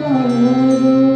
যাহারনি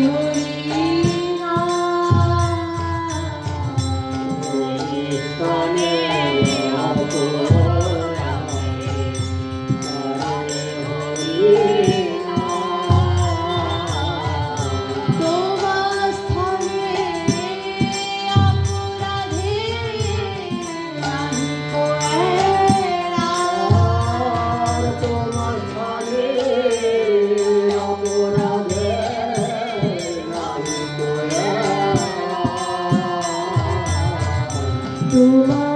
Holy. tua